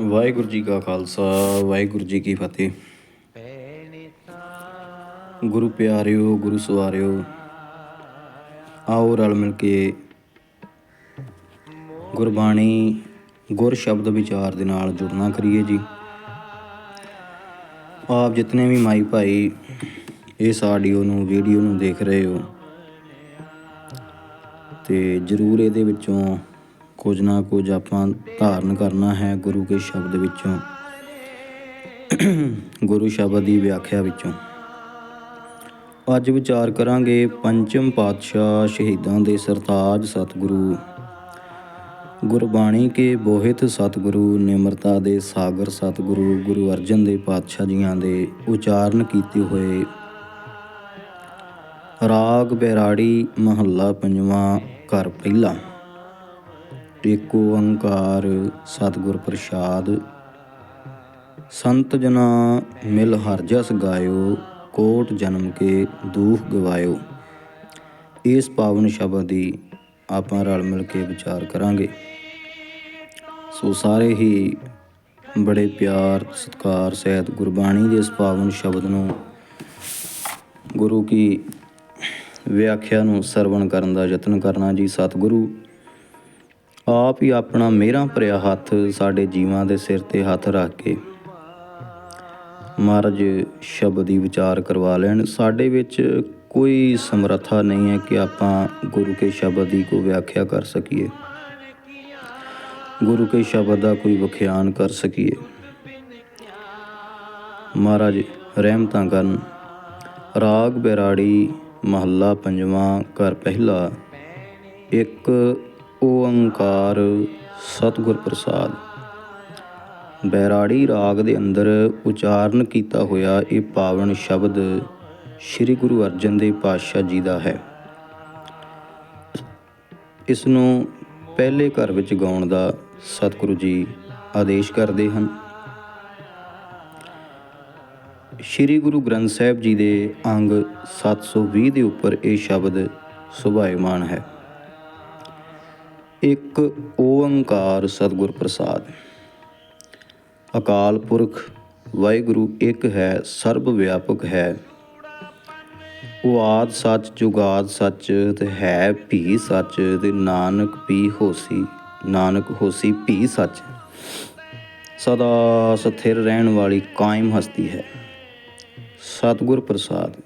ਵਾਹਿਗੁਰੂ ਜੀ ਕਾ ਖਾਲਸਾ, ਵਾਹਿਗੁਰੂ ਜੀ ਕੀ ਫਤਿਹ। ਗੁਰੂ ਪਿਆਰਿਓ, ਗੁਰੂ ਸਵਾਰਿਓ, ਆਓ ਰਲ ਮਿਲ ਕੇ ਗੁਰਬਾਣੀ ਗੁਰ ਸ਼ਬਦ ਵਿਚਾਰ ਦੇ ਨਾਲ ਜੁੜਨਾ ਕਰੀਏ ਜੀ। ਆਪ ਜਿਤਨੇ ਵੀ ਮਾਈ ਭਾਈ ਇਸ ਆਡੀਓ ਨੂੰ, ਵੀਡੀਓ ਨੂੰ ਦੇਖ ਰਹੇ ਹੋ, ਤੇ ਜਰੂਰ ਇਹਦੇ ਵਿੱਚੋਂ ਕੁਝ ਨਾ ਕੁਝ ਆਪਾਂ ਧਾਰਨ ਕਰਨਾ ਹੈ ਗੁਰੂ ਕੇ ਸ਼ਬਦ ਵਿੱਚੋਂ, ਗੁਰੂ ਸ਼ਬਦ ਦੀ ਵਿਆਖਿਆ ਵਿੱਚੋਂ। ਅੱਜ ਵਿਚਾਰ ਕਰਾਂਗੇ ਪੰਚਮ ਪਾਤਸ਼ਾਹ ਸ਼ਹੀਦਾਂ ਦੇ ਸਰਤਾਜ ਸਤਿਗੁਰੂ। ਗੁਰਬਾਣੀ ਕੇ ਬੋਹਿਤ ਸਤਿਗੁਰੂ, ਨਿਮਰਤਾ ਦੇ ਸਾਗਰ ਸਤਿਗੁਰੂ, ਗੁਰੂ ਅਰਜਨ ਦੇ ਪਾਤਸ਼ਾਹ ਜੀਆਂ ਦੇ ਉਚਾਰਨ ਕੀਤੇ ਹੋਏ। ਰਾਗ ਬੈਰਾੜੀ ਮਹੱਲਾ ਪੰਜਵਾਂ ਘਰ ਪਹਿਲਾ। ਏਕ ਓੰਕਾਰ ਸਤਿਗੁਰ ਪ੍ਰਸਾਦ। ਸੰਤ ਜਨਾ ਮਿਲ ਹਰ ਜਸ ਗਾਇਓ, ਕੋਟ ਜਨਮ ਕੇ ਦੁਖ ਗਵਾਇਓ। ਇਸ ਪਾਵਨ ਸ਼ਬਦ ਦੀ ਆਪਾਂ ਰਲ ਮਿਲ ਕੇ ਵਿਚਾਰ ਕਰਾਂਗੇ। ਸੋ ਸਾਰੇ ਹੀ ਬੜੇ ਪਿਆਰ, ਸਤਿਕਾਰ, ਸਹਿਤ, ਗੁਰਬਾਣੀ ਦੇ ਇਸ ਪਾਵਨ ਸ਼ਬਦ ਨੂੰ ਗੁਰੂ ਕੀ ਵਿਆਖਿਆ ਨੂੰ ਸਰਵਣ ਕਰਨ ਦਾ ਯਤਨ ਕਰਨਾ ਜੀ, ਸਤਿਗੁਰੂ। ਆਪ ਹੀ ਆਪਣਾ ਮੇਰਾ ਭਰਿਆ ਹੱਥ ਸਾਡੇ ਜੀਵਾਂ ਦੇ ਸਿਰ ਤੇ ਹੱਥ ਰੱਖ ਕੇ ਮਹਾਰਾਜ ਸ਼ਬਦ ਦੀ ਵਿਚਾਰ ਕਰਵਾ ਲੈਣ। ਸਾਡੇ ਵਿੱਚ ਕੋਈ ਸਮਰੱਥਾ ਨਹੀਂ ਹੈ ਕਿ ਆਪਾਂ ਗੁਰੂ ਕੇ ਸ਼ਬਦ ਦੀ ਕੋਈ ਵਿਆਖਿਆ ਕਰ ਸਕੀਏ। ਗੁਰੂ ਕੇ ਸ਼ਬਦ ਦਾ ਕੋਈ ਵਿਖਿਆਨ ਕਰ ਸਕੀਏ। ਮਹਾਰਾਜ, ਰਹਿਮਤਾਂ ਕਰਨ। ਰਾਗ ਬੈਰਾੜੀ ਮਹੱਲਾ ਪੰਜਵਾਂ, ਘਰ ਪਹਿਲਾ। ਇੱਕ ਓੰਕਾਰ ਸਤਿਗੁਰ ਪ੍ਰਸਾਦ। ਬੈਰਾੜੀ ਰਾਗ ਦੇ ਅੰਦਰ ਉਚਾਰਨ ਕੀਤਾ ਹੋਇਆ ਇਹ ਪਾਵਨ ਸ਼ਬਦ ਸ੍ਰੀ ਗੁਰੂ ਅਰਜਨ ਦੇਵ ਪਾਤਸ਼ਾਹ ਜੀ ਦਾ ਹੈ। ਇਸ ਨੂੰ ਪਹਿਲੇ ਘਰ ਵਿੱਚ ਗਾਉਣ ਦਾ ਸਤਿਗੁਰੂ ਜੀ ਆਦੇਸ਼ ਕਰਦੇ ਹਨ। ਸ੍ਰੀ ਗੁਰੂ ਗ੍ਰੰਥ ਸਾਹਿਬ ਜੀ ਦੇ ਅੰਗ 720 ਦੇ ਉੱਪਰ ਇਹ ਸ਼ਬਦ ਸੁਭਾਇਮਾਨ ਹੈ। ਇੱਕ ਓੰਕਾਰ ਸਤਿਗੁਰ ਪ੍ਰਸਾਦ। ਅਕਾਲ ਪੁਰਖ, ਵਾਹਿਗੁਰੂ ਇੱਕ ਹੈ, ਸਰਬ ਵਿਆਪਕ ਹੈ। ਉਹ ਆਦ ਸੱਚ ਜੁਗਾਦ ਸੱਚ, ਤੇ ਹੈ ਭੀ ਸੱਚ, ਤੇ ਨਾਨਕ ਭੀ ਹੋਸੀ, ਨਾਨਕ ਹੋਸੀ ਭੀ ਸੱਚ। ਸਦਾ ਸਥਿਰ ਰਹਿਣ ਵਾਲੀ ਕਾਇਮ ਹਸਤੀ ਹੈ। ਸਤਿਗੁਰ ਪ੍ਰਸਾਦ,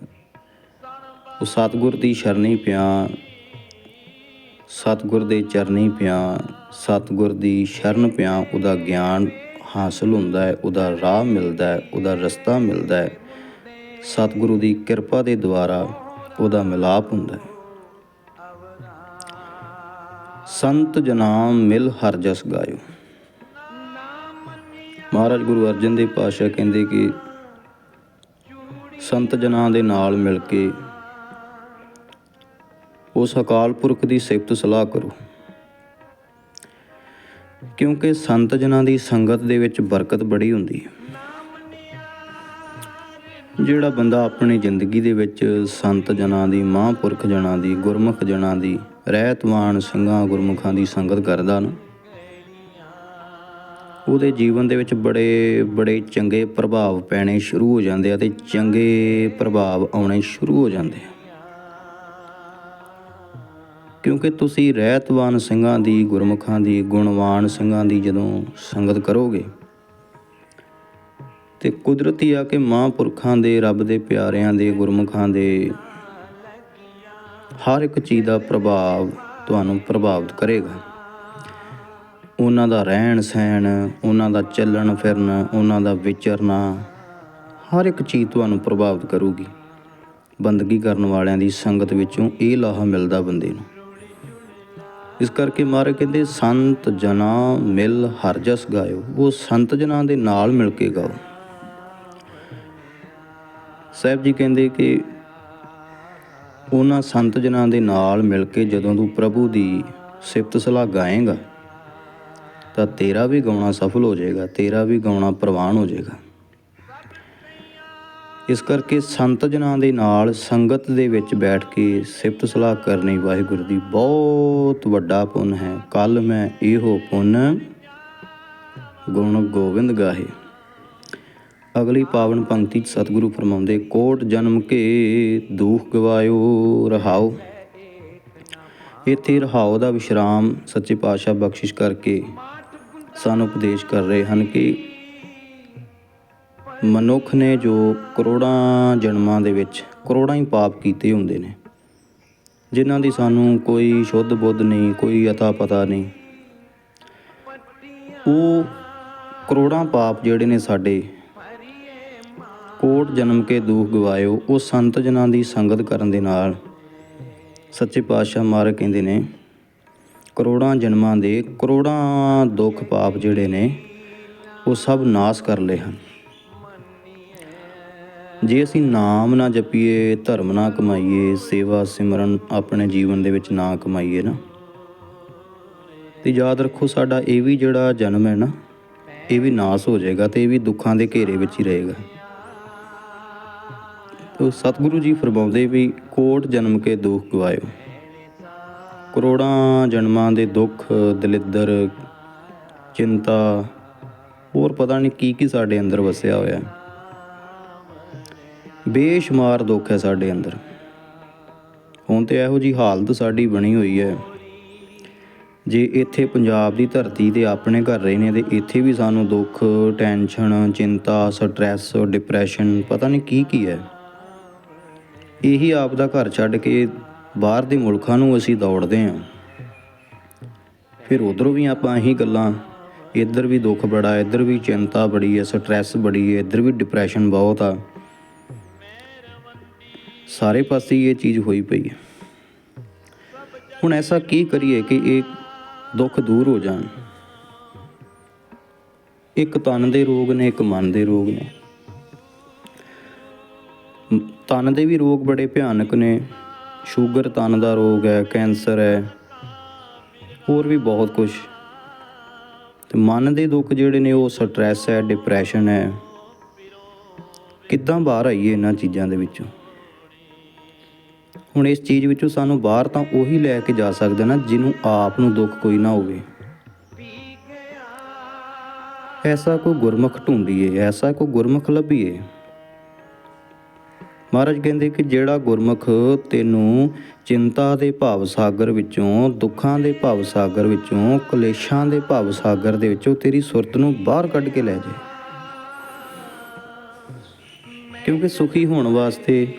ਉਹ ਸਤਿਗੁਰ ਦੀ ਸ਼ਰਣੀ ਪਿਆ ਸਤਿਗੁਰ ਦੇ ਚਰਨੀ ਪਿਆ, ਸਤਿਗੁਰ ਦੀ ਸ਼ਰਨ ਪਿਆ, ਉਹਦਾ ਗਿਆਨ ਹਾਸਲ ਹੁੰਦਾ ਹੈ, ਉਹਦਾ ਰਾਹ ਮਿਲਦਾ ਹੈ, ਉਹਦਾ ਰਸਤਾ ਮਿਲਦਾ ਹੈ। ਸਤਿਗੁਰੂ ਦੀ ਕਿਰਪਾ ਦੇ ਦੁਆਰਾ ਉਹਦਾ ਮਿਲਾਪ ਹੁੰਦਾ ਹੈ। ਸੰਤ ਜਨਾਮ ਮਿਲ ਹਰ ਜਸ ਗਾਇਓ। ਮਹਾਰਾਜ ਗੁਰੂ ਅਰਜਨ ਦੇਵ ਪਾਤਸ਼ਾਹ ਕਹਿੰਦੇ ਕਿ ਸੰਤ ਜਨਾਂ ਦੇ ਨਾਲ ਮਿਲ ਕੇ ਉਸ ਅਕਾਲ ਪੁਰਖ ਦੀ ਸਿਫਤ ਸਲਾਹ ਕਰੋ। ਕਿਉਂਕਿ ਸੰਤ ਜਨਾਂ ਦੀ ਸੰਗਤ ਦੇ ਵਿੱਚ ਬਰਕਤ ਬੜੀ ਹੁੰਦੀ ਹੈ। ਜਿਹੜਾ ਬੰਦਾ ਆਪਣੀ ਜ਼ਿੰਦਗੀ ਦੇ ਵਿੱਚ ਸੰਤ ਜਨਾਂ ਦੀ, ਮਹਾਂਪੁਰਖ ਜਨਾਂ ਦੀ, ਗੁਰਮੁਖ ਜਨਾਂ ਦੀ, ਰਹਿਤਵਾਨ ਸਿੰਘਾਂ, ਗੁਰਮੁਖਾਂ ਦੀ ਸੰਗਤ ਕਰਦਾ ਨਾ, ਉਹਦੇ ਜੀਵਨ ਦੇ ਵਿੱਚ ਬੜੇ ਬੜੇ ਚੰਗੇ ਪ੍ਰਭਾਵ ਪੈਣੇ ਸ਼ੁਰੂ ਹੋ ਜਾਂਦੇ ਆ ਤੇ ਚੰਗੇ ਪ੍ਰਭਾਵ ਆਉਣੇ ਸ਼ੁਰੂ ਹੋ ਜਾਂਦੇ ਆ। ਕਿਉਂਕਿ ਤੁਸੀਂ ਰਹਿਤਵਾਨ ਸਿੰਘਾਂ ਦੀ, ਗੁਰਮੁਖਾਂ ਦੀ, ਗੁਣਵਾਨ ਸਿੰਘਾਂ ਦੀ ਜਦੋਂ ਸੰਗਤ ਕਰੋਗੇ ਤੇ ਕੁਦਰਤੀ ਆ ਕਿ ਮਹਾਂਪੁਰਖਾਂ ਦੇ, ਰੱਬ ਦੇ ਪਿਆਰਿਆਂ ਦੇ, ਗੁਰਮੁਖਾਂ ਦੇ ਹਰ ਇੱਕ ਚੀਜ਼ ਦਾ ਪ੍ਰਭਾਵ ਤੁਹਾਨੂੰ ਪ੍ਰਭਾਵਿਤ ਕਰੇਗਾ। ਉਹਨਾਂ ਦਾ ਰਹਿਣ ਸਹਿਣ, ਉਹਨਾਂ ਦਾ ਚੱਲਣ ਫਿਰਨ, ਉਹਨਾਂ ਦਾ ਵਿਚਰਨਾ ਹਰ ਇੱਕ ਚੀਜ਼ ਤੁਹਾਨੂੰ ਪ੍ਰਭਾਵਿਤ ਕਰੂਗੀ। ਬੰਦਗੀ ਕਰਨ ਵਾਲਿਆਂ ਦੀ ਸੰਗਤ ਵਿੱਚੋਂ ਇਹ ਲਾਹਾ ਮਿਲਦਾ ਬੰਦੇ ਨੂੰ। ਇਸ ਕਰਕੇ ਮਹਾਰਾਜ ਕਹਿੰਦੇ, ਸੰਤ ਜਨਾ ਮਿਲ ਹਰ ਜਸ ਗਾਇਓ। ਉਹ ਸੰਤ ਜਨਾਂ ਦੇ ਨਾਲ ਮਿਲ ਕੇ ਗਾਓ। ਸਾਹਿਬ ਜੀ ਕਹਿੰਦੇ ਕਿ ਉਹਨਾਂ ਸੰਤ ਜਨਾਂ ਦੇ ਨਾਲ ਮਿਲ ਕੇ ਜਦੋਂ ਤੂੰ ਪ੍ਰਭੂ ਦੀ ਸਿਫਤ ਸਲਾਹ ਗਾਏਗਾ, ਤਾਂ ਤੇਰਾ ਵੀ ਗਾਉਣਾ ਸਫਲ ਹੋ ਜਾਏਗਾ, ਤੇਰਾ ਵੀ ਗਾਉਣਾ ਪ੍ਰਵਾਨ ਹੋ ਜਾਏਗਾ। ਇਸ ਕਰਕੇ ਸੰਤ ਜਨਾਂ ਦੇ ਨਾਲ ਸੰਗਤ ਦੇ ਵਿੱਚ ਬੈਠ ਕੇ ਸਿਫਤ ਸਲਾਹ ਕਰਨੀ ਵਾਹਿਗੁਰੂ ਦੀ ਬਹੁਤ ਵੱਡਾ ਪੁੰਨ ਹੈ। ਕੱਲ ਮੈਂ ਇਹੋ ਪੁੰਨ ਗੁਣ ਗੋਬਿੰਦ ਗਾਹੇ। ਅਗਲੀ ਪਾਵਨ ਪੰਕਤੀ 'ਚ ਸਤਿਗੁਰੂ ਫਰਮਾਉਂਦੇ, ਕੋਟ ਜਨਮ ਕੇ ਦੁਖ ਗਵਾਇਓ ਰਹਾਓ। ਇੱਥੇ ਰਹਾਓ ਦਾ ਵਿਸ਼ਰਾਮ ਸੱਚੇ ਪਾਤਸ਼ਾਹ ਬਖਸ਼ਿਸ਼ ਕਰਕੇ ਸਾਨੂੰ ਉਪਦੇਸ਼ ਕਰ ਰਹੇ ਹਨ ਕਿ ਮਨੁੱਖ ਨੇ ਜੋ ਕਰੋੜਾਂ ਜਨਮਾਂ ਦੇ ਵਿੱਚ ਕਰੋੜਾਂ ਹੀ ਪਾਪ ਕੀਤੇ ਹੁੰਦੇ ਨੇ, ਜਿਨ੍ਹਾਂ ਦੀ ਸਾਨੂੰ ਕੋਈ ਸ਼ੁੱਧ ਬੁੱਧ ਨਹੀਂ, ਕੋਈ ਅਤਾ ਪਤਾ ਨਹੀਂ। ਉਹ ਕਰੋੜਾਂ ਪਾਪ ਜਿਹੜੇ ਨੇ ਸਾਡੇ, ਕੋਟ ਜਨਮ ਕੇ ਦੁੱਖ ਗਵਾਇਓ, ਉਹ ਸੰਤ ਜਨਾਂ ਦੀ ਸੰਗਤ ਕਰਨ ਦੇ ਨਾਲ ਸੱਚੇ ਪਾਤਸ਼ਾਹ ਮਾਰ ਕਹਿੰਦੇ ਨੇ, ਕਰੋੜਾਂ ਜਨਮਾਂ ਦੇ ਕਰੋੜਾਂ ਦੁੱਖ ਪਾਪ ਜਿਹੜੇ ਨੇ, ਉਹ ਸਭ ਨਾਸ ਕਰ ਲਏ ਹਨ। ਜੇ ਅਸੀਂ ਨਾਮ ਨਾ ਜਪੀਏ, ਧਰਮ ਨਾ ਕਮਾਈਏ, ਸੇਵਾ ਸਿਮਰਨ ਆਪਣੇ ਜੀਵਨ ਦੇ ਵਿੱਚ ਨਾ ਕਮਾਈਏ ਨਾ। ਤੇ ਯਾਦ ਰੱਖੋ, ਸਾਡਾ ਇਹ ਵੀ ਜਿਹੜਾ ਜਨਮ ਹੈ ਨਾ, ਇਹ ਵੀ ਨਾਸ ਹੋ ਜਾਏਗਾ ਤੇ ਇਹ ਵੀ ਦੁੱਖਾਂ ਦੇ ਘੇਰੇ ਵਿੱਚ ਹੀ ਰਹੇਗਾ। ਤੋ ਸਤਿਗੁਰੂ ਜੀ ਫਰਮਾਉਂਦੇ ਵੀ, ਕੋਟ ਜਨਮ ਕੇ ਦੁੱਖ ਗਵਾਇਓ। ਕਰੋੜਾਂ ਜਨਮਾਂ ਦੇ ਦੁੱਖ, ਦਲਿੱਦਰ, ਚਿੰਤਾ, ਹੋਰ ਪਤਾ ਨਹੀਂ ਕੀ ਕੀ ਸਾਡੇ ਅੰਦਰ ਵਸਿਆ ਹੋਇਆ। ਹੈ ਬੇਸ਼ੁਮਾਰ ਦੁੱਖ ਹੈ ਸਾਡੇ ਅੰਦਰ। ਹੁਣ ਤੇ ਇਹੋ ਜੀ ਹਾਲਤ ਸਾਡੀ ਬਣੀ ਹੋਈ ਹੈ। ਜੇ ਇੱਥੇ ਪੰਜਾਬ ਦੀ ਧਰਤੀ ਤੇ ਆਪਣੇ ਘਰ ਰਹੇ ਨੇ ਤੇ ਇੱਥੇ ਵੀ ਸਾਨੂੰ ਦੁੱਖ, ਟੈਨਸ਼ਨ, ਚਿੰਤਾ, ਸਟ੍ਰੈਸ, ਡਿਪਰੈਸ਼ਨ ਪਤਾ ਨਹੀਂ ਕੀ ਕੀ ਹੈ। ਇਹੀ ਆਪ ਦਾ ਘਰ ਛੱਡ ਕੇ ਬਾਹਰ ਦੇ ਮੁਲਕਾਂ ਨੂੰ ਅਸੀਂ ਦੌੜਦੇ ਹਾਂ। ਫਿਰ ਉਧਰੋਂ ਵੀ ਆਪਾਂ ਇਹੀ ਗੱਲਾਂ, ਇੱਧਰ ਵੀ ਦੁੱਖ ਬੜਾ, ਇੱਧਰ ਵੀ ਚਿੰਤਾ ਬੜੀ ਹੈ, ਸਟ੍ਰੈਸ ਬੜੀ ਹੈ, ਇੱਧਰ ਵੀ ਡਿਪਰੈਸ਼ਨ ਬਹੁਤ ਆ। ਸਾਰੇ ਪਾਸੇ ਹੀ ਇਹ ਚੀਜ਼ ਹੋਈ ਪਈ ਹੈ। ਹੁਣ ਐਸਾ ਕੀ ਕਰੀਏ ਕਿ ਇਹ ਦੁੱਖ ਦੂਰ ਹੋ ਜਾਣ। ਇੱਕ ਤਨ ਦੇ ਰੋਗ ਨੇ, ਇੱਕ ਮਨ ਦੇ ਰੋਗ ਨੇ। ਤਨ ਦੇ ਵੀ ਰੋਗ ਬੜੇ ਭਿਆਨਕ ਨੇ। ਸ਼ੂਗਰ ਤਨ ਦਾ ਰੋਗ ਹੈ, ਕੈਂਸਰ ਹੈ, ਹੋਰ ਵੀ ਬਹੁਤ ਕੁਝ ਤੇ ਮਨ ਦੇ ਦੁੱਖ ਜਿਹੜੇ ਨੇ, ਉਹ ਸਟ੍ਰੈਸ ਹੈ, ਡਿਪਰੈਸ਼ਨ ਹੈ। ਕਿੱਦਾਂ ਬਾਹਰ ਆਈਏ ਇਹਨਾਂ ਚੀਜ਼ਾਂ ਦੇ ਵਿੱਚੋਂ? ਹੁਣ ਇਸ ਚੀਜ਼ ਵਿੱਚੋਂ ਸਾਨੂੰ ਬਾਹਰ ਤਾਂ ਉਹੀ ਲੈ ਕੇ ਜਾ ਸਕਦਾ ਨਾ ਜਿਹਨੂੰ ਆਪ ਨੂੰ ਦੁੱਖ ਕੋਈ ਨਾ ਹੋਵੇ। ਐਸਾ ਕੋਈ ਗੁਰਮੁਖ ਢੂੰਡੀਏ ਐਸਾ ਕੋਈ ਗੁਰਮੁਖ ਲੱਭੀਏ। ਮਹਾਰਾਜ ਕਹਿੰਦੇ ਕਿ ਜਿਹੜਾ ਗੁਰਮੁਖ ਤੈਨੂੰ ਚਿੰਤਾ ਦੇ ਭਾਵ ਸਾਗਰ ਵਿੱਚੋਂ, ਦੁੱਖਾਂ ਦੇ ਭਾਵ ਸਾਗਰ ਵਿੱਚੋਂ, ਕਲੇਸ਼ਾਂ ਦੇ ਭਾਵ ਸਾਗਰ ਦੇ ਵਿੱਚੋਂ ਤੇਰੀ ਸੁਰਤ ਨੂੰ ਬਾਹਰ ਕੱਢ ਕੇ ਲੈ ਜਾਏ। ਕਿਉਂਕਿ ਸੁਖੀ ਹੋਣ ਵਾਸਤੇ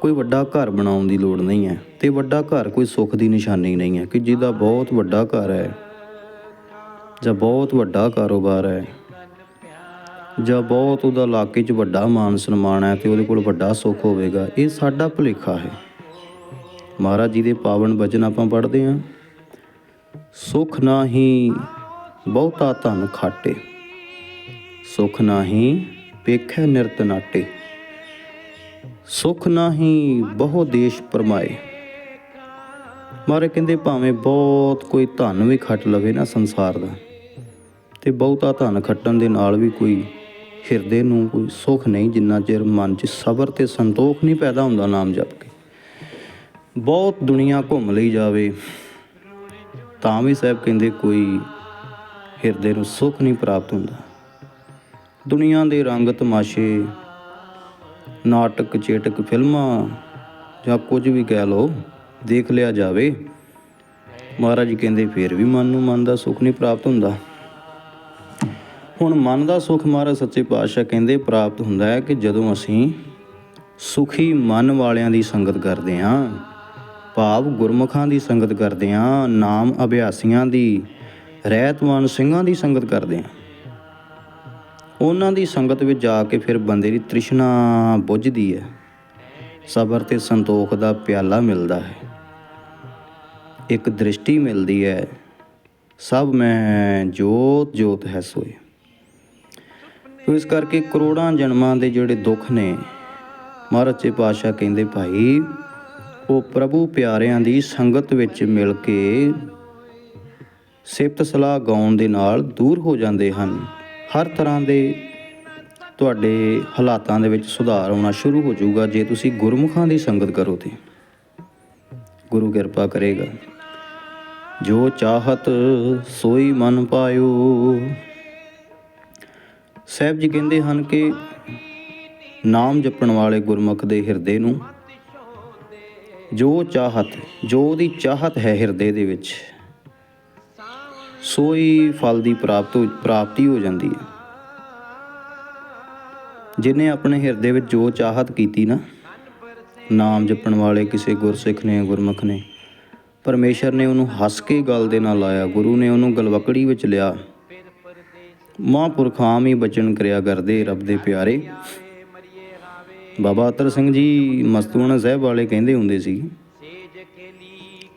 ਕੋਈ ਵੱਡਾ ਘਰ ਬਣਾਉਣ ਦੀ ਲੋੜ ਨਹੀਂ ਹੈ ਤੇ ਵੱਡਾ ਘਰ ਕੋਈ ਸੁੱਖ ਦੀ ਨਿਸ਼ਾਨੀ ਨਹੀਂ ਹੈ ਕਿ ਜਿਹਦਾ ਬਹੁਤ ਵੱਡਾ ਘਰ ਹੈ ਜਾਂ ਬਹੁਤ ਵੱਡਾ ਕਾਰੋਬਾਰ ਹੈ ਜਾਂ ਬਹੁਤ ਉਹਦਾ ਇਲਾਕੇ 'ਚ ਵੱਡਾ ਮਾਨ ਸਨਮਾਨ ਹੈ ਤੇ ਉਹਦੇ ਕੋਲ ਵੱਡਾ ਸੁੱਖ ਹੋਵੇਗਾ, ਇਹ ਸਾਡਾ ਭੁਲੇਖਾ ਹੈ। ਮਹਾਰਾਜ ਜੀ ਦੇ ਪਾਵਨ ਬਚਨ ਆਪਾਂ ਪੜ੍ਹਦੇ ਹਾਂ। ਸੁਖ ਨਾਹੀ ਬਹੁਤਾ ਧਨ ਖਾਟੇ, ਸੁਖ ਨਾਹੀ ਪੇਖੈ ਨਿਰਤ ਨਾਟੇ। ਸੁਖ ਨਾਹੀ ਬਹੁ ਦੇਸ਼ ਪਰਮਾਏ। ਮਾਰੇ ਕਹਿੰਦੇ ਭਾਵੇਂ ਬਹੁਤ ਕੋਈ ਧਨ ਵੀ ਖੱਟ ਲਵੇ ਨਾ ਸੰਸਾਰ ਦਾ, ਤੇ ਬਹੁਤਾ ਧਨ ਖੱਟਣ ਦੇ ਨਾਲ ਵੀ ਕੋਈ ਹਿਰਦੇ ਨੂੰ ਕੋਈ ਸੁੱਖ ਨਹੀਂ, ਜਿੰਨਾ ਚਿਰ ਮਨ 'ਚ ਸਬਰ ਤੇ ਸੰਤੋਖ ਨਹੀਂ ਪੈਦਾ ਹੁੰਦਾ ਨਾਮ ਜਪ ਕੇ। ਬਹੁਤ ਦੁਨੀਆ ਘੁੰਮ ਲਈ ਜਾਵੇ, ਤਾਂ ਵੀ ਸਾਹਿਬ ਕਹਿੰਦੇ ਕੋਈ ਹਿਰਦੇ ਨੂੰ ਸੁੱਖ ਨਹੀਂ ਪ੍ਰਾਪਤ ਹੁੰਦਾ। ਦੁਨੀਆ ਦੇ ਰੰਗ ਤਮਾਸ਼ੇ ਨਾਟਕ ਚੇਟਕ ਫਿਲਮਾਂ ਜਾਂ ਕੁਝ ਵੀ ਕਹਿ ਲਓ, ਦੇਖ ਲਿਆ ਜਾਵੇ। ਮਹਾਰਾਜ ਕਹਿੰਦੇ, ਫਿਰ ਵੀ ਮਨ ਨੂੰ ਮਨ ਦਾ ਸੁੱਖ ਨਹੀਂ ਪ੍ਰਾਪਤ ਹੁੰਦਾ। ਹੁਣ ਮਨ ਦਾ ਸੁੱਖ ਮਹਾਰਾਜ ਸੱਚੇ ਪਾਤਸ਼ਾਹ ਕਹਿੰਦੇ, ਪ੍ਰਾਪਤ ਹੁੰਦਾ ਹੈ ਕਿ ਜਦੋਂ ਅਸੀਂ ਸੁਖੀ ਮਨ ਵਾਲਿਆਂ ਦੀ ਸੰਗਤ ਕਰਦੇ ਹਾਂ, ਭਾਵ ਗੁਰਮੁਖਾਂ ਦੀ ਸੰਗਤ ਕਰਦੇ ਹਾਂ, ਨਾਮ ਅਭਿਆਸੀਆਂ ਦੀ, ਰਹਿਤਵਾਨ ਸਿੰਘਾਂ ਦੀ ਸੰਗਤ ਕਰਦੇ ਹਾਂ ਉਹਨਾਂ ਦੀ ਸੰਗਤ ਵਿੱਚ ਜਾ ਕੇ ਫਿਰ ਬੰਦੇ ਦੀ ਤ੍ਰਿਸ਼ਨਾ ਬੁੱਝਦੀ ਹੈ। ਸਬਰ ਤੇ ਸੰਤੋਖ ਦਾ ਪਿਆਲਾ ਮਿਲਦਾ ਹੈ। ਇੱਕ ਦ੍ਰਿਸ਼ਟੀ ਮਿਲਦੀ ਹੈ, ਸਭ ਮੈਂ ਜੋਤ ਜੋਤ ਹੈ ਸੋਏ। ਤੋ ਇਸ ਕਰਕੇ ਕਰੋੜਾਂ ਜਨਮਾਂ ਦੇ ਜਿਹੜੇ ਦੁੱਖ ਨੇ, ਮਹਾਰਾਜ ਜੀ ਪਾਤਸ਼ਾਹ ਕਹਿੰਦੇ ਭਾਈ, ਉਹ ਪ੍ਰਭੂ ਪਿਆਰਿਆਂ ਦੀ ਸੰਗਤ ਵਿੱਚ ਮਿਲ ਕੇ ਸਿਫਤ ਸਲਾਹ ਗਾਉਣ ਦੇ ਨਾਲ ਦੂਰ ਹੋ ਜਾਂਦੇ ਹਨ। ਹਰ ਤਰ੍ਹਾਂ ਦੇ ਤੁਹਾਡੇ ਹਾਲਾਤਾਂ ਦੇ ਵਿੱਚ ਸੁਧਾਰ ਆਉਣਾ ਸ਼ੁਰੂ ਹੋ ਜਾਊਗਾ ਜੇ ਤੁਸੀਂ ਗੁਰਮੁਖਾਂ ਦੀ ਸੰਗਤ ਕਰੋ ਤੇ। ਗੁਰੂ ਕਿਰਪਾ ਕਰੇਗਾ। ਜੋ ਚਾਹਤ ਸੋਈ ਮਨ ਪਾਇਓ। ਸਾਹਿਬ ਜੀ ਕਹਿੰਦੇ ਹਨ ਕਿ ਨਾਮ ਜਪਣ ਵਾਲੇ ਗੁਰਮੁਖ ਦੇ ਹਿਰਦੇ ਨੂੰ ਜੋ ਚਾਹਤ, ਜੋ ਉਹਦੀ ਚਾਹਤ ਹੈ ਹਿਰਦੇ ਦੇ ਵਿੱਚ ਸੋਈ ਫਲ ਦੀ ਪ੍ਰਾਪਤ ਪ੍ਰਾਪਤੀ ਹੋ ਜਾਂਦੀ ਹੈ। ਜਿਨੇ ਆਪਣੇ ਹਿਰਦੇ ਵਿੱਚ ਜੋ ਚਾਹਤ ਕੀਤੀ ਨਾ, ਨਾਮ ਜਪਣ ਵਾਲੇ ਕਿਸੇ ਗੁਰਸਿੱਖ ਨੇ, ਗੁਰਮੁਖ ਨੇ, ਪਰਮੇਸ਼ਰ ਨੇ ਉਹਨੂੰ ਹੱਸ ਕੇ ਗੱਲ ਦੇ ਨਾਲ ਲਾਇਆ, ਗੁਰੂ ਨੇ ਉਹਨੂੰ ਗਲਵਕੜੀ ਵਿੱਚ ਲਿਆ। ਮਹਾਂਪੁਰਖ ਆਮ ਹੀ ਬਚਨ ਕਰਿਆ ਕਰਦੇ, ਰੱਬ ਦੇ ਪਿਆਰੇ। ਬਾਬਾ ਅਤਰ ਸਿੰਘ ਜੀ ਮਸਤੂਣਾ ਸਾਹਿਬ ਵਾਲੇ ਕਹਿੰਦੇ ਹੁੰਦੇ ਸੀ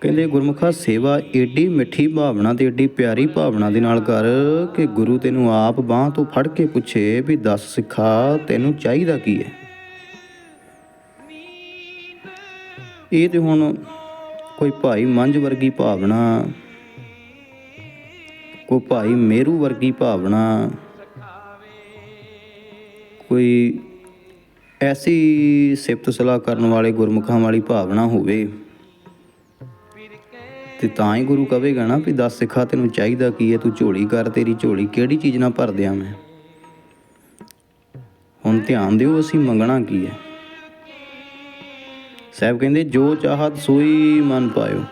ਕਹਿੰਦੇ ਗੁਰਮੁਖਾ ਸੇਵਾ ਏਡੀ ਮਿੱਠੀ ਭਾਵਨਾ ਤੇ ਏਡੀ ਪਿਆਰੀ ਭਾਵਨਾ ਦੇ ਨਾਲ ਕਰ ਕਿ ਗੁਰੂ ਤੈਨੂੰ ਆਪ ਬਾਹ ਤੋਂ ਫੜ ਕੇ ਪੁੱਛੇ ਵੀ ਦੱਸ ਸਿੱਖਾ ਤੈਨੂੰ ਚਾਹੀਦਾ ਕੀ ਹੈ। ਇਹ ਤੇ ਹੁਣ ਕੋਈ ਭਾਈ ਮੰਝ ਵਰਗੀ ਭਾਵਨਾ, ਕੋਈ ਭਾਈ ਮੇਰੂ ਵਰਗੀ ਭਾਵਨਾ, ਕੋਈ ਐਸੀ ਸਿਫਤ ਸਲਾਹ ਕਰਨ ਵਾਲੇ ਗੁਰਮੁਖਾਂ ਵਾਲੀ ਭਾਵਨਾ ਹੋਵੇ। ਤੇ ਤਾਂ ਹੀ ਗੁਰੂ ਕਹੇਗਾ ਨਾ ਵੀ ਦੱਸ ਸਿੱਖਾ ਤੈਨੂੰ ਚਾਹੀਦਾ ਕੀ ਹੈ, ਤੂੰ ਝੋਲੀ ਕਰ, ਤੇਰੀ ਝੋਲੀ ਕਿਹੜੀ ਚੀਜ਼ ਨਾਲ ਭਰ ਦਿਆਂ ਮੈਂ? ਹੁਣ ਧਿਆਨ ਦਿਓ ਅਸੀਂ ਮੰਗਣਾ ਕੀ ਹੈ। ਸਾਹਿਬ ਕਹਿੰਦੇ, ਜੋ ਚਾਹਤ ਸੋਈ ਮਨ ਪਾਇਓ।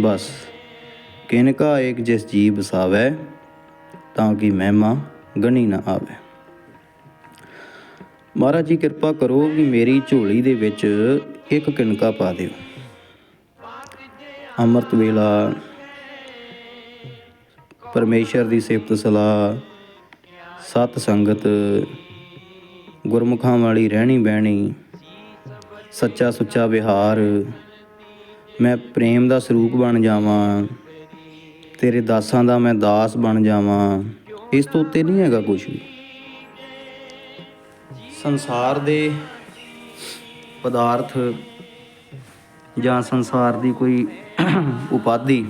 ਬਸ ਕਿਨਕਾ ਇੱਕ ਜਿਸ ਜੀ ਬਸਾਵੈ ਤਾਂ ਕਿ ਮਹਿਮਾ ਗਣੀ ਨਾ ਆਵੇ। ਮਹਾਰਾਜ ਜੀ ਕਿਰਪਾ ਕਰੋ ਕਿ ਮੇਰੀ ਝੋਲੀ ਦੇ ਵਿੱਚ ਇੱਕ ਕਿਣਕਾ ਪਾ ਦਿਓ। ਅੰਮ੍ਰਿਤ ਵੇਲਾ, ਪਰਮੇਸ਼ਰ ਦੀ ਸਿਫਤ ਸਲਾਹ, ਸਤ ਸੰਗਤ, ਗੁਰਮੁਖਾਂ ਵਾਲੀ ਰਹਿਣੀ ਬਹਿਣੀ, ਸੱਚਾ ਸੁੱਚਾ ਵਿਹਾਰ, ਮੈਂ ਪ੍ਰੇਮ ਦਾ ਸਰੂਪ ਬਣ ਜਾਵਾਂ, ਤੇਰੇ ਦਾਸਾਂ ਦਾ ਮੈਂ ਦਾਸ ਬਣ ਜਾਵਾਂ, ਇਸ ਤੋਂ ਉੱਤੇ ਨਹੀਂ ਹੈਗਾ ਕੁਝ ਵੀ। ਸੰਸਾਰ ਦੇ ਪਦਾਰਥ ਜਾਂ ਸੰਸਾਰ ਦੀ ਕੋਈ ਉਪਾਧੀ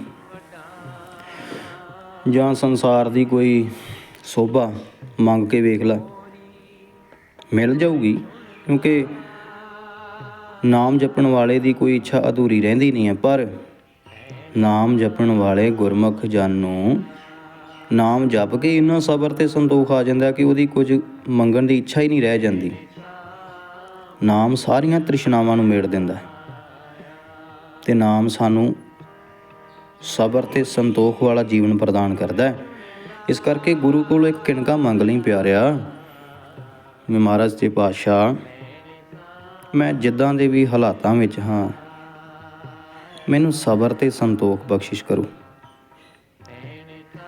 ਜਾਂ ਸੰਸਾਰ ਦੀ ਕੋਈ ਸੋਭਾ ਮੰਗ ਕੇ ਵੇਖ ਲੈ, ਮਿਲ ਜਾਊਗੀ, ਕਿਉਂਕਿ ਨਾਮ ਜਪਣ ਵਾਲੇ ਦੀ ਕੋਈ ਇੱਛਾ ਅਧੂਰੀ ਰਹਿੰਦੀ ਨਹੀਂ ਹੈ, ਪਰ ਨਾਮ ਜਪਣ ਵਾਲੇ ਗੁਰਮੁਖ ਜਨ ਨੂੰ ਨਾਮ ਜਪ ਕੇ ਇੰਨਾ ਸਬਰ ਤੇ ਸੰਤੋਖ ਆ ਜਾਂਦਾ ਕਿ ਉਹਦੀ ਕੁਝ ਮੰਗਣ ਦੀ ਇੱਛਾ ਹੀ ਨਹੀਂ ਰਹਿ ਜਾਂਦੀ। ਨਾਮ ਸਾਰੀਆਂ ਤ੍ਰਿਸ਼ਨਾਵਾਂ ਨੂੰ ਮੇੜ ਦਿੰਦਾ ਹੈ। ਤੇ ਨਾਮ ਸਾਨੂੰ ਸਬਰ ਤੇ ਸੰਤੋਖ ਵਾਲਾ ਜੀਵਨ ਪ੍ਰਦਾਨ ਕਰਦਾ ਹੈ। ਇਸ ਕਰਕੇ ਗੁਰੂ ਕੋਲ ਇੱਕ ਕਿਣਕਾ ਮੰਗ ਲਈ ਪਿਆਰਿਆ ਮੈਂ ਮਹਾਰਾਜ ਤੇ ਪਾਤਸ਼ਾਹ, ਮੈਂ ਜਿੱਦਾਂ ਦੇ ਵੀ ਹਾਲਾਤਾਂ ਵਿੱਚ ਹਾਂ, ਮੈਨੂੰ ਸਬਰ ਤੇ ਸੰਤੋਖ ਬਖਸ਼ਿਸ਼ ਕਰੋ।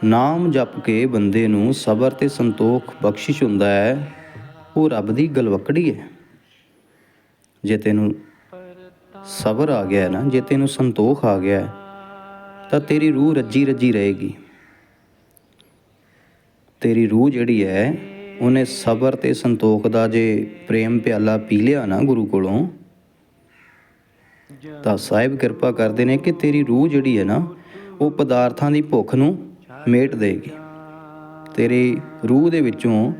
ਨਾਮ ਜਪ ਕੇ ਬੰਦੇ ਨੂੰ ਸਬਰ ਤੇ ਸੰਤੋਖ ਬਖਸ਼ਿਸ਼ ਹੁੰਦਾ ਹੈ, ਉਹ ਰੱਬ ਦੀ ਗਲਵਕੜੀ ਹੈ। ਜੇ ਤੈਨੂੰ ਸਬਰ ਆ ਗਿਆ ਨਾ, ਜੇ ਤੈਨੂੰ ਸੰਤੋਖ ਆ ਗਿਆ, ਤਾਂ ਤੇਰੀ ਰੂਹ ਰੱਜੀ ਰੱਜੀ ਰਹੇਗੀ। ਤੇਰੀ ਰੂਹ ਜਿਹੜੀ ਹੈ, ਉਹਨੇ ਸਬਰ ਤੇ ਸੰਤੋਖ ਦਾ ਜੇ ਪ੍ਰੇਮ ਪਿਆਲਾ ਪੀ ਲਿਆ ਨਾ ਗੁਰੂ ਕੋਲੋਂ, ਤਾਂ ਸਾਹਿਬ ਕਿਰਪਾ ਕਰਦੇ ਨੇ ਕਿ ਤੇਰੀ ਰੂਹ ਜਿਹੜੀ ਹੈ ਨਾ, ਉਹ ਪਦਾਰਥਾਂ ਦੀ ਭੁੱਖ ਨੂੰ ਮੇਟ ਦੇਗੀ। ਤੇਰੀ ਰੂਹ ਦੇ ਵਿੱਚੋਂ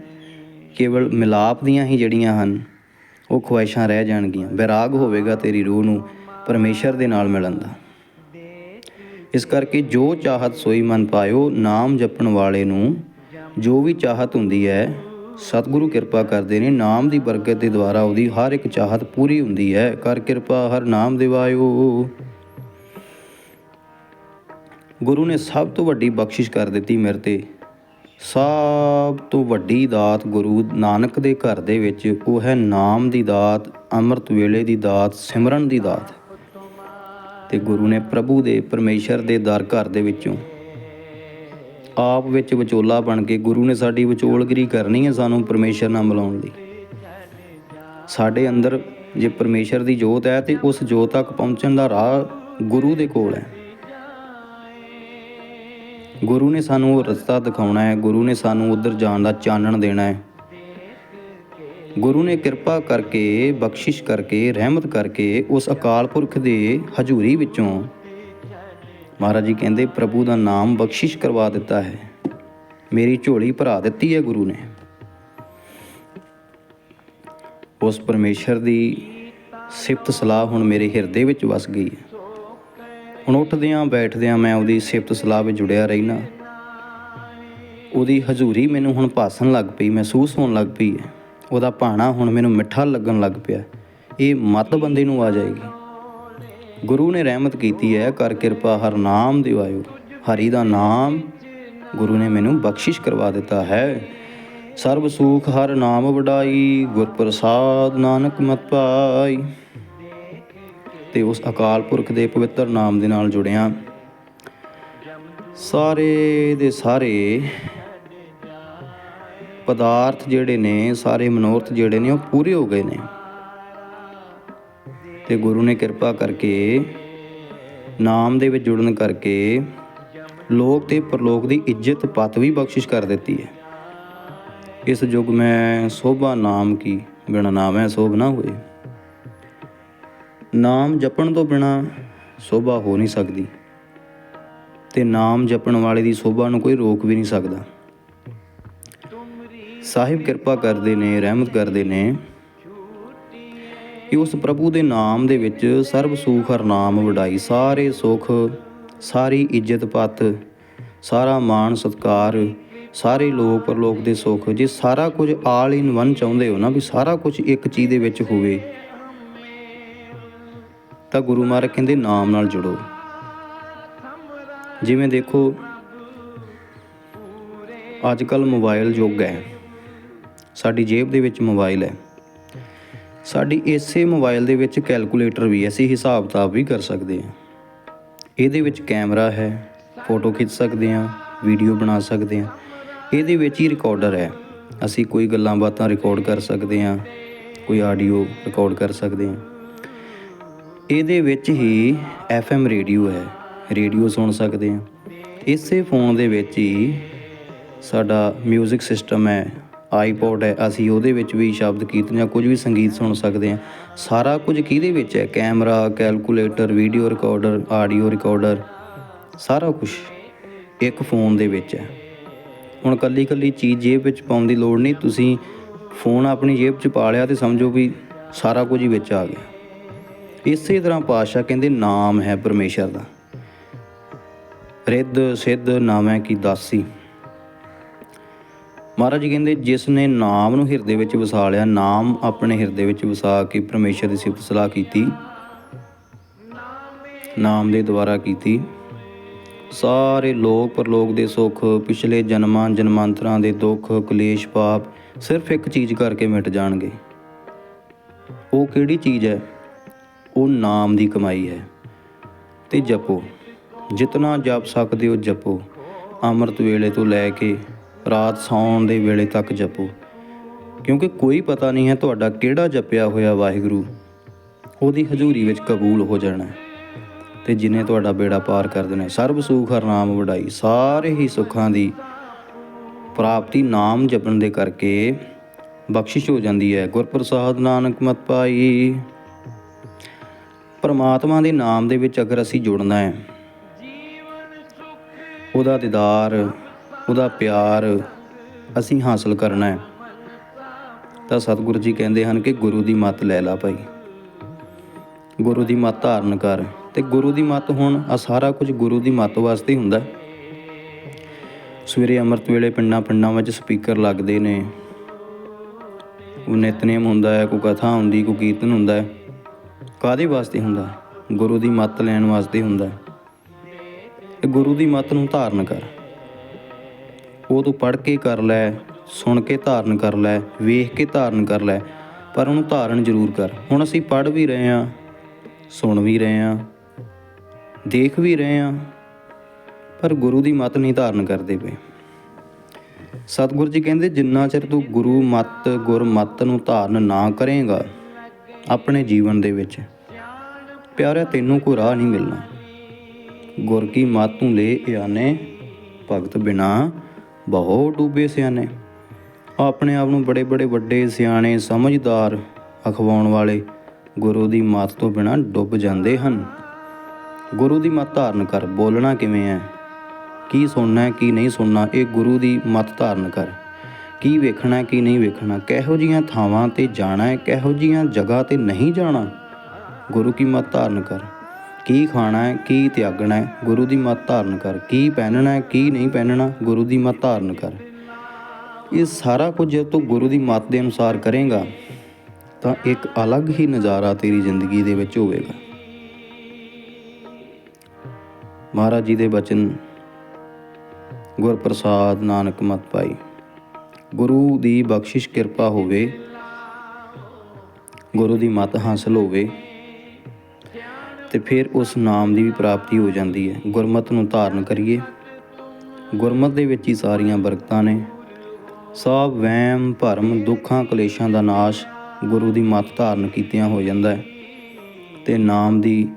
ਕੇਵਲ ਮਿਲਾਪ ਦੀਆਂ ਹੀ ਜਿਹੜੀਆਂ ਹਨ ਉਹ ਖੁਆਇਸ਼ਾਂ ਰਹਿ ਜਾਣਗੀਆਂ। ਵਿਰਾਗ ਹੋਵੇਗਾ ਤੇਰੀ ਰੂਹ ਨੂੰ ਪਰਮੇਸ਼ਰ ਦੇ ਨਾਲ ਮਿਲਣ ਦਾ। ਇਸ ਕਰਕੇ ਜੋ ਚਾਹਤ ਸੋਈ ਮਨ ਪਾਇਓ, ਨਾਮ ਜਪਣ ਵਾਲੇ ਨੂੰ ਜੋ ਵੀ ਚਾਹਤ ਹੁੰਦੀ ਹੈ, ਸਤਿਗੁਰੂ ਕਿਰਪਾ ਕਰਦੇ ਨੇ, ਨਾਮ ਦੀ ਬਰਕਤ ਦੇ ਦੁਆਰਾ ਉਹਦੀ ਹਰ ਇੱਕ ਚਾਹਤ ਪੂਰੀ ਹੁੰਦੀ ਹੈ। ਕਰ ਕਿਰਪਾ, ਹਰ ਨਾਮ ਦਿਵਾਇਓ। ਗੁਰੂ ਨੇ ਸਭ ਤੋਂ ਵੱਡੀ ਬਖਸ਼ਿਸ਼ ਕਰ ਦਿੱਤੀ ਮੇਰੇ ਤੇ। ਸਭ ਤੋਂ ਵੱਡੀ ਦਾਤ ਗੁਰੂ ਨਾਨਕ ਦੇ ਘਰ ਦੇ ਵਿੱਚ, ਉਹ ਹੈ ਨਾਮ ਦੀ ਦਾਤ, ਅੰਮ੍ਰਿਤ ਵੇਲੇ ਦੀ ਦਾਤ, ਸਿਮਰਨ ਦੀ ਦਾਤ। ਤੇ ਗੁਰੂ ਨੇ ਪ੍ਰਭੂ ਦੇ ਪਰਮੇਸ਼ਰ ਦੇ ਦਰ ਘਰ ਦੇ ਵਿੱਚੋਂ ਆਪ ਵਿੱਚ ਵਿਚੋਲਾ ਬਣ ਕੇ ਗੁਰੂ ਨੇ ਸਾਡੀ ਵਿਚੋਲਗਰੀ ਕਰਨੀ ਹੈ ਸਾਨੂੰ ਪਰਮੇਸ਼ਰ ਨਾਲ ਮਿਲਾਉਣ ਲਈ। ਸਾਡੇ ਅੰਦਰ ਜੇ ਪਰਮੇਸ਼ਰ ਦੀ ਜੋਤ ਹੈ ਤੇ ਉਸ ਜੋਤ ਤੱਕ ਪਹੁੰਚਣ ਦਾ ਰਾਹ ਗੁਰੂ ਦੇ ਕੋਲ ਹੈ। ਗੁਰੂ ਨੇ ਸਾਨੂੰ ਉਹ ਰਸਤਾ ਦਿਖਾਉਣਾ ਹੈ, ਗੁਰੂ ਨੇ ਸਾਨੂੰ ਉਧਰ ਜਾਣ ਦਾ ਚਾਨਣ ਦੇਣਾ ਹੈ। ਗੁਰੂ ਨੇ ਕਿਰਪਾ ਕਰਕੇ, ਬਖਸ਼ਿਸ਼ ਕਰਕੇ, ਰਹਿਮਤ ਕਰਕੇ ਉਸ ਅਕਾਲ ਪੁਰਖ ਦੇ ਹਜ਼ੂਰੀ ਵਿੱਚੋਂ ਮਹਾਰਾਜ ਜੀ ਕਹਿੰਦੇ, ਪ੍ਰਭੂ ਦਾ ਨਾਮ ਬਖਸ਼ਿਸ਼ ਕਰਵਾ ਦਿੱਤਾ ਹੈ। ਮੇਰੀ ਝੋਲੀ ਭਰਾ ਦਿੱਤੀ ਹੈ ਗੁਰੂ ਨੇ। ਉਸ ਪਰਮੇਸ਼ਰ ਦੀ ਸਿਫਤ ਸਲਾਹ ਹੁਣ ਮੇਰੇ ਹਿਰਦੇ ਵਿੱਚ ਵਸ ਗਈ ਹੈ। ਹੁਣ ਉੱਠਦਿਆਂ ਬੈਠਦਿਆਂ ਮੈਂ ਉਹਦੀ ਸਿਫਤ ਸਲਾਹ ਵਿੱਚ ਜੁੜਿਆ ਰਹਿਣਾ ਉਹਦੀ ਹਜ਼ੂਰੀ ਮੈਨੂੰ ਹੁਣ ਭਾਸਣ ਲੱਗ ਪਈ, ਮਹਿਸੂਸ ਹੋਣ ਲੱਗ ਪਈ ਹੈ। ਉਹਦਾ ਭਾਣਾ ਹੁਣ ਮੈਨੂੰ ਮਿੱਠਾ ਲੱਗਣ ਲੱਗ ਪਿਆ। ਇਹ ਮਤ ਬੰਦੇ ਨੂੰ ਆ ਜਾਏਗੀ। ਗੁਰੂ ਨੇ ਰਹਿਮਤ ਕੀਤੀ ਹੈ, ਕਰ ਕਿਰਪਾ ਹਰ ਨਾਮ ਦਿਵਾਇਓ ਹਰੀ ਦਾ ਨਾਮ ਗੁਰੂ ਨੇ ਮੈਨੂੰ ਬਖਸ਼ਿਸ਼ ਕਰਵਾ ਦਿੱਤਾ ਹੈ। ਸਰਬ ਸੁਖ ਹਰ ਨਾਮ ਵਡਾਈ ਗੁਰ ਪ੍ਰਸਾਦ ਨਾਨਕ ਮਤ ਪਾਈ। ਤੇ ਉਸ ਅਕਾਲ ਪੁਰਖ ਦੇ ਪਵਿੱਤਰ ਨਾਮ ਦੇ ਨਾਲ ਜੁੜਿਆ। ਸਾਰੇ ਦੇ ਸਾਰੇ ਪਦਾਰਥ ਜਿਹੜੇ ਨੇ, ਸਾਰੇ ਮਨੋਰਥ ਜਿਹੜੇ ਨੇ, ਉਹ ਪੂਰੇ ਹੋ ਗਏ ਨੇ। ਤੇ ਗੁਰੂ ਨੇ ਕਿਰਪਾ ਕਰਕੇ ਨਾਮ ਦੇ ਵਿੱਚ ਜੁੜਨ ਕਰਕੇ ਲੋਕ ਤੇ ਪਰਲੋਕ ਦੀ ਇੱਜ਼ਤ ਪਤ ਵੀ ਬਖਸ਼ਿਸ਼ ਕਰ ਦਿੱਤੀ ਹੈ। ਇਸ ਯੁੱਗ ਮੈਂ ਸੋਭਾ ਨਾਮ ਕੀ ਬਿਨਾਂ ਨਾਮ ਹੈ, ਸੋਭ ਨਾ ਹੋਏ। ਨਾਮ ਜਪਣ ਤੋਂ ਬਿਨਾ ਸੋਭਾ ਹੋ ਨਹੀਂ ਸਕਦੀ ਤੇ ਨਾਮ ਜਪਣ ਵਾਲੇ ਦੀ ਸੋਭਾ ਨੂੰ ਕੋਈ ਰੋਕ ਵੀ ਨਹੀਂ ਸਕਦਾ। ਸਾਹਿਬ ਕਿਰਪਾ ਕਰਦੇ ਨੇ, ਰਹਿਮਤ ਕਰਦੇ ਨੇ ਕਿ ਉਸ ਪ੍ਰਭੂ ਦੇ ਨਾਮ ਦੇ ਵਿੱਚ ਸਰਬ ਸੁਖ ਹਰ ਨਾਮ ਵਡਾਈ, ਸਾਰੇ ਸੁਖ, ਸਾਰੀ ਇੱਜ਼ਤ ਪਤ ਸਾਰਾ ਮਾਣ ਸਤਕਾਰ, ਸਾਰੇ ਲੋਕ ਪਰਲੋਕ ਦੇ ਸੁਖ, ਜੇ ਸਾਰਾ ਕੁਝ ਆਲ ਇਨ ਵਨ ਚਾਹੁੰਦੇ ਹੋ ਨਾ ਵੀ ਸਾਰਾ ਕੁਝ ਇੱਕ ਚੀਜ਼ ਦੇ ਵਿੱਚ ਹੋਵੇ ਤਾਂ ਗੁਰੂ ਮਹਾਰਾਜ ਕਹਿੰਦੇ, ਨਾਮ ਨਾਲ ਜੁੜੋ। ਜਿਵੇਂ ਦੇਖੋ ਅੱਜ ਕੱਲ ਮੋਬਾਈਲ ਯੁੱਗ ਹੈ। ਸਾਡੀ ਜੇਬ ਦੇ ਵਿੱਚ ਮੋਬਾਈਲ ਹੈ। ਸਾਡੀ ਇਸੇ ਮੋਬਾਈਲ ਦੇ ਵਿੱਚ ਕੈਲਕੂਲੇਟਰ ਵੀ ਅਸੀਂ ਹਿਸਾਬ ਕਿਤਾਬ ਵੀ ਕਰ ਸਕਦੇ ਹਾਂ। ਇਹਦੇ ਵਿੱਚ ਕੈਮਰਾ ਹੈ, ਫੋਟੋ ਖਿੱਚ ਸਕਦੇ ਹਾਂ, ਵੀਡੀਓ ਬਣਾ ਸਕਦੇ ਹਾਂ। ਇਹਦੇ ਵਿੱਚ ਹੀ ਰਿਕਾਰਡਰ ਹੈ। ਅਸੀਂ ਕੋਈ ਗੱਲਾਂ ਬਾਤਾਂ ਰਿਕਾਰਡ ਕਰ ਸਕਦੇ ਹਾਂ, ਕੋਈ ਆਡੀਓ ਰਿਕਾਰਡ ਕਰ ਸਕਦੇ ਹਾਂ। ਇਹਦੇ ਵਿੱਚ ਹੀ FM ਰੇਡੀਓ ਹੈ। ਰੇਡੀਓ ਸੁਣ ਸਕਦੇ ਹਾਂ। ਇਸੇ ਫੋਨ ਦੇ ਵਿੱਚ ਹੀ ਸਾਡਾ 뮤직 ਸਿਸਟਮ ਹੈ। ਆਈਪੋਡ ਹੈ। ਅਸੀਂ ਉਹਦੇ ਵਿੱਚ ਵੀ ਸ਼ਬਦ, ਕੀਰਤਨ ਜਾਂ ਕੁਝ ਵੀ ਸੰਗੀਤ ਸੁਣ ਸਕਦੇ ਹਾਂ। ਸਾਰਾ ਕੁਝ ਕਿਹਦੇ ਵਿੱਚ ਹੈ? Camera, calculator, video recorder, audio recorder, ਸਾਰਾ ਕੁਝ ਇੱਕ ਫੋਨ ਦੇ ਵਿੱਚ ਹੈ। ਹੁਣ ਕੱਲੀ ਕੱਲੀ ਚੀਜ਼ ਜੇਬ ਵਿੱਚ ਪਾਉਣ ਦੀ ਲੋੜ ਨਹੀਂ। ਤੁਸੀਂ ਫੋਨ ਆਪਣੀ ਜੇਬ 'ਚ ਪਾ ਲਿਆ ਤੇ ਸਮਝੋ ਵੀ ਸਾਰਾ ਕੁਝ ਹੀ ਵਿੱਚ ਆ ਗਿਆ। ਇਸੇ ਤਰ੍ਹਾਂ ਪਾਤਸ਼ਾਹ ਕਹਿੰਦੇ, ਨਾਮ ਹੈ ਪਰਮੇਸ਼ਰ ਦਾ। ਰਿੱਧ, ਸਿੱਧ ਨਾਮੈ ਕੀ ਦਾਸੀ। ਮਹਾਰਾਜ ਕਹਿੰਦੇ, ਜਿਸ ਨੇ ਨਾਮ ਨੂੰ ਹਿਰਦੇ ਵਿੱਚ ਵਸਾ ਲਿਆ, ਨਾਮ ਆਪਣੇ ਹਿਰਦੇ ਵਿੱਚ ਵਸਾ ਕੇ ਪਰਮੇਸ਼ਰ ਦੀ ਸਿਫਤ ਸਲਾਹ ਕੀਤੀ, ਨਾਮ ਦੇ ਦੁਆਰਾ ਕੀਤੀ, ਸਾਰੇ ਲੋਕ ਪਰਲੋਕ ਦੇ ਸੁੱਖ, ਪਿਛਲੇ ਜਨਮਾਂ, ਜਨਮਾਂਤਰਾਂ ਦੇ ਦੁੱਖ, ਕਲੇਸ਼, ਪਾਪ ਸਿਰਫ ਇੱਕ ਚੀਜ਼ ਕਰਕੇ ਮਿਟ ਜਾਣਗੇ। ਉਹ ਕਿਹੜੀ ਚੀਜ਼ ਹੈ? ਉਹ ਨਾਮ ਦੀ ਕਮਾਈ ਹੈ। ਤੇ ਜਪੋ। ਜਿਤਨਾ ਜਪ ਸਕਦੇ ਹੋ ਜਪੋ। ਅੰਮ੍ਰਿਤ ਵੇਲੇ ਤੋਂ ਲੈ ਕੇ ਰਾਤ ਸੌਣ ਦੇ ਵੇਲੇ ਤੱਕ ਜਪੋ। ਕਿਉਂਕਿ ਕੋਈ ਪਤਾ ਨਹੀਂ ਹੈ ਤੁਹਾਡਾ ਕਿਹੜਾ ਜਪਿਆ ਹੋਇਆ ਵਾਹਿਗੁਰੂ। ਉਹਦੀ ਹਜ਼ੂਰੀ ਵਿੱਚ ਕਬੂਲ ਹੋ ਜਾਣਾ ਹੈ। ਤੇ ਜਿਨੇ ਤੁਹਾਡਾ ਬੇੜਾ ਪਾਰ ਕਰ ਦੇਣਾ ਹੈ। ਸਰਬ ਸੁਖ ਹਰ ਨਾਮ ਵਡਾਈ। ਸਾਰੇ ਹੀ ਸੁੱਖਾਂ ਦੀ ਪ੍ਰਾਪਤੀ ਨਾਮ ਜਪਣ ਦੇ ਕਰਕੇ ਬਖਸ਼ਿਸ਼ ਹੋ ਜਾਂਦੀ ਹੈ। ਗੁਰਪ੍ਰਸਾਦ ਨਾਨਕ ਮਤ ਪਾਈ। ਪਰਮਾਤਮਾ ਦੇ ਨਾਮ ਦੇ ਵਿੱਚ ਅਗਰ ਅਸੀਂ ਜੁੜਨਾ ਹੈ, ਉਹਦਾ ਦੀਦਾਰ, ਉਹਦਾ ਪਿਆਰ ਅਸੀਂ ਹਾਸਲ ਕਰਨਾ ਹੈ। ਤਾਂ ਸਤਿਗੁਰੂ ਜੀ ਕਹਿੰਦੇ ਹਨ ਕਿ ਗੁਰੂ ਦੀ ਮੱਤ ਲੈ ਲਾ ਭਾਈ। ਗੁਰੂ ਦੀ ਮੱਤ ਧਾਰਨ ਕਰ। ਤੇ ਗੁਰੂ ਦੀ ਮੱਤ ਹੁਣ ਆ ਸਾਰਾ ਕੁਝ ਗੁਰੂ ਦੀ ਮੱਤ ਵਾਸਤੇ ਹੁੰਦਾ। ਸਵੇਰੇ ਅੰਮ੍ਰਿਤ ਵੇਲੇ ਪਿੰਡਾਂ ਪਿੰਡਾਂ ਵਿੱਚ ਸਪੀਕਰ ਲੱਗਦੇ ਨੇ। ਉਹ ਨਿਤਨੇਮ ਹੁੰਦਾ ਹੈ, ਕੋਈ ਕਥਾ ਹੁੰਦੀ, ਕੋਈ ਕੀਰਤਨ ਹੁੰਦਾ ਹੈ। ਕਾਦੇ ਵਾਸਤੇ ਹੁੰਦਾ? ਗੁਰੂ ਦੀ ਮੱਤ ਲੈਣ ਵਾਸਤੇ ਹੁੰਦਾ। ਹੈ। ਗੁਰੂ ਦੀ ਮੱਤ ਨੂੰ ਧਾਰਨ ਕਰ। ਉਹ ਤੂੰ ਪੜ੍ਹ ਕੇ ਕਰ ਲੈ, ਸੁਣ ਕੇ ਧਾਰਨ ਕਰ ਲੈ, ਵੇਖ ਕੇ ਧਾਰਨ ਕਰ ਲੈ, ਪਰ ਉਹਨੂੰ ਧਾਰਨ ਜ਼ਰੂਰ ਕਰ। ਹੁਣ ਅਸੀਂ ਪੜ੍ਹ ਵੀ ਰਹੇ ਹਾਂ, ਸੁਣ ਵੀ ਰਹੇ ਹਾਂ, ਦੇਖ ਵੀ ਰਹੇ ਹਾਂ, ਪਰ ਗੁਰੂ ਦੀ ਮੱਤ ਨਹੀਂ ਧਾਰਨ ਕਰਦੇ ਪਏ। ਸਤਿਗੁਰੂ ਜੀ ਕਹਿੰਦੇ, ਜਿੰਨਾ ਚਿਰ ਤੂੰ ਗੁਰੂ ਮੱਤ, ਗੁਰਮੱਤ ਨੂੰ ਧਾਰਨ ਨਾ ਕਰੇਗਾ ਆਪਣੇ ਜੀਵਨ ਦੇ ਵਿੱਚ। ਪਿਆਰਿਆ, ਤੈਨੂੰ ਕੋਈ ਰਾਹ ਨਹੀਂ ਮਿਲਣਾ। ਗੁਰ ਕੀ ਮਾਤੂ ਲੈ ਆਨੇ, ਭਗਤ ਬਿਨਾ ਬਹੁ ਡੂਬੇ ਸਿਆਣੇ। ਆਪਣੇ ਆਪ ਨੂੰ ਬੜੇ ਬੜੇ ਵੱਡੇ ਸਿਆਣੇ, ਸਮਝਦਾਰ ਅਖਵਾਉਣ ਵਾਲੇ ਗੁਰੂ ਦੀ ਮੱਤ ਤੋਂ ਬਿਨਾ ਡੁੱਬ ਜਾਂਦੇ ਹਨ। ਗੁਰੂ ਦੀ ਮੱਤ ਧਾਰਨ ਕਰ, ਬੋਲਣਾ ਕਿਵੇਂ ਹੈ? ਕੀ ਸੁਣਨਾ ਹੈ, ਕੀ ਨਹੀਂ ਸੁਣਨਾ, ਇਹ ਗੁਰੂ ਦੀ ਮੱਤ ਧਾਰਨ ਕਰ। ਕੀ ਵੇਖਣਾ, ਕੀ ਨਹੀਂ ਵੇਖਣਾ, ਕਿਹੋ ਜੀਆਂ ਥਾਵਾਂ ਤੇ ਜਾਣਾ ਹੈ, ਕਿਹੋ ਜੀਆਂ ਜਗ੍ਹਾ ਤੇ ਨਹੀਂ ਜਾਣਾ? ਗੁਰੂ ਕੀ ਮੱਤ ਧਾਰਨ ਕਰ? ਕੀ ਖਾਣਾ ਹੈ, ਕੀ ਤਿਆਗਣਾ ਹੈ? ਗੁਰੂ ਦੀ ਮੱਤ ਧਾਰਨ ਕਰ। ਕੀ ਪਹਿਨਣਾ ਹੈ, ਕੀ ਨਹੀਂ ਪਹਿਨਣਾ? ਗੁਰੂ ਦੀ ਮੱਤ ਧਾਰਨ ਕਰ। ਇਹ ਸਾਰਾ ਕੁਝ ਜੇ ਤੂੰ ਗੁਰੂ ਦੀ ਮੱਤ ਦੇ ਅਨੁਸਾਰ ਕਰੇਗਾ, ਤਾਂ ਇੱਕ ਅਲੱਗ ਹੀ ਨਜ਼ਾਰਾ ਤੇਰੀ ਜ਼ਿੰਦਗੀ ਦੇ ਵਿੱਚ ਹੋਵੇਗਾ। ਮਹਾਰਾਜ ਜੀ ਦੇ ਬਚਨ, ਗੁਰਪ੍ਰਸਾਦ ਨਾਨਕ ਮਤ ਪਾਈ। ਗੁਰੂ ਦੀ ਬਖਸ਼ਿਸ਼ ਕਿਰਪਾ ਹੋਵੇ, ਗੁਰੂ ਦੀ ਮੱਤ ਹਾਸਲ ਹੋਵੇ, ਤੇ ਫਿਰ ਉਸ ਨਾਮ ਦੀ ਵੀ ਪ੍ਰਾਪਤੀ ਹੋ ਜਾਂਦੀ ਹੈ। ਗੁਰਮਤ ਨੂੰ ਧਾਰਨ ਕਰੀਏ। ਗੁਰਮਤ ਦੇ ਵਿੱਚ ਹੀ ਸਾਰੀਆਂ ਬਰਕਤਾਂ ਨੇ। ਸਭ ਵਹਿਮ, ਭਰਮ, ਦੁੱਖਾਂ, ਕਲੇਸ਼ਾਂ ਦਾ ਨਾਸ਼ ਗੁਰੂ ਦੀ ਮੱਤ ਧਾਰਨ ਕੀਤਿਆਂ ਹੋ ਜਾਂਦਾ ਹੈ। ਤੇ ਨਾਮ ਦੀ,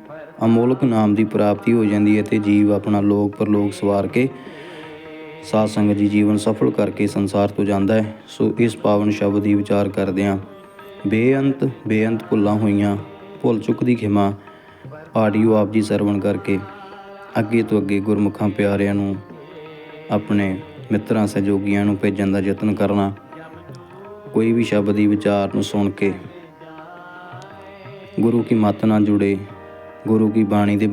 ਅਮੋਲਕ ਨਾਮ ਦੀ ਪ੍ਰਾਪਤੀ ਹੋ ਜਾਂਦੀ ਹੈ ਤੇ ਜੀਵ ਆਪਣਾ ਲੋਕ ਪਰਲੋਕ ਸਵਾਰ ਕੇ ਸਾਧ ਸੰਗਤ ਜੀ ਜੀਵਨ ਸਫਲ ਕਰਕੇ ਸੰਸਾਰ ਤੋਂ ਜਾਂਦਾ ਹੈ, ਸੋ ਇਸ ਪਾਵਨ ਸ਼ਬਦ ਦੀ ਵਿਚਾਰ ਕਰਦਿਆਂ ਬੇਅੰਤ ਬੇਅੰਤ ਭੁੱਲਾਂ ਹੋਈਆਂ, ਭੁੱਲ ਚੁੱਕ ਦੀ ਖਿਮਾ, ਆਡੀਓ ਆਪ ਜੀ ਸਰਵਣ ਕਰਕੇ, ਅੱਗੇ ਤੋਂ ਅੱਗੇ ਗੁਰਮੁਖਾਂ ਪਿਆਰਿਆਂ ਨੂੰ, ਆਪਣੇ ਮਿੱਤਰਾਂ ਸਹਿਯੋਗੀਆਂ ਨੂੰ ਭੇਜਣ ਦਾ ਯਤਨ ਕਰਨਾ। ਕੋਈ ਵੀ ਸ਼ਬਦ ਦੀ ਵਿਚਾਰ ਨੂੰ ਸੁਣ ਕੇ, ਗੁਰੂ ਕੀ ਮੱਤ ਨਾਲ ਜੁੜੇ, ਗੁਰੂ ਕੀ ਬਾਣੀ ਦੇ